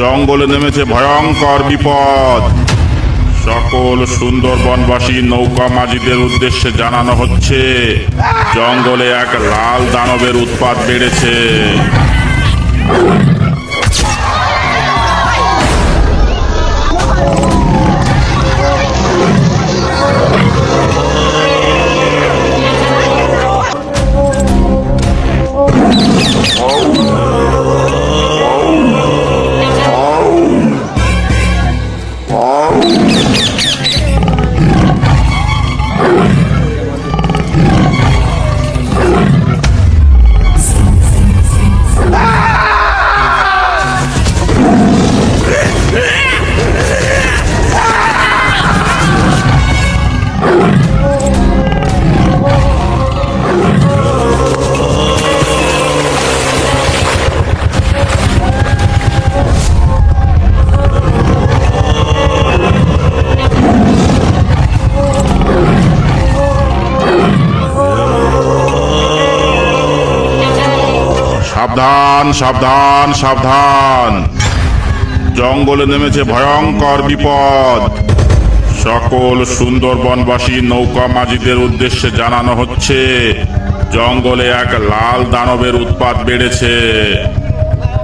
জঙ্গলে নেমেছে ভয়ঙ্কর বিপদ। সকল সুন্দরবনবাসী নৌকা মাঝিদের উদ্দেশ্যে জানানো হচ্ছে, জঙ্গলে এক লাল দানবের উৎপাত বেড়েছে। সাবধান সাবধান সাবধান। জঙ্গলে নেমেছে ভয়ঙ্কর বিপদ। সকল সুন্দরবনবাসী নৌকা মাঝিদের উদ্দেশ্যে জানানো হচ্ছে, জঙ্গলে এক লাল দানবের উৎপাত বেড়েছে।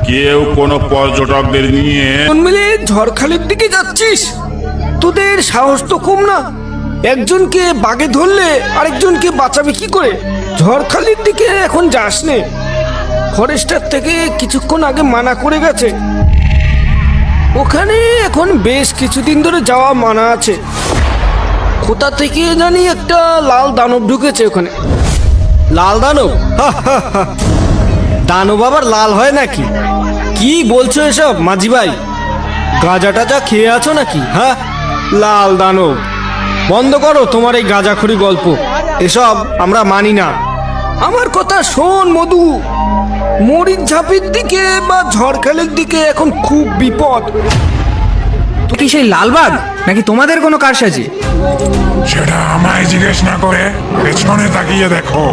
কেউ কোনো পর্যটকদের নিয়ে ঝড়খালির দিকে যাচ্ছিস? তোদের সাহস তো কম না। একজনকে বাগে ধরলে আরেকজনকে বাঁচাবে কি করে? ঝড়খালির দিকে এখন যাস নে ফরেস্টার থেকে কিছুক্ষণ আগে মানা করে গেছে। ওখানে এখন বেশ কিছুদিন ধরে যাওয়া মানা আছে। কোথা থেকে জানি একটা লাল দানব ঢুকেছে ওখানে। লাল দানব? দানব আবার লাল হয় নাকি? কি বলছো এসব মাঝি ভাই? গাঁজা টাজা খেয়ে আছো নাকি হ্যাঁ লাল দানব। বন্ধ করো তোমার এই গাঁজাখড়ি গল্প। এসব আমরা মানি না। আমার কথা শোন মধু। মরিচ ঝাপের দিকে বা ঝড়খালের দিকে এখন খুব বিপদ। তো কি সেই লালবাগ, নাকি তোমাদের কোনো কারসাজি? সেটা আমায় জিজ্ঞেস না করে পেছনে তাকিয়ে দেখো।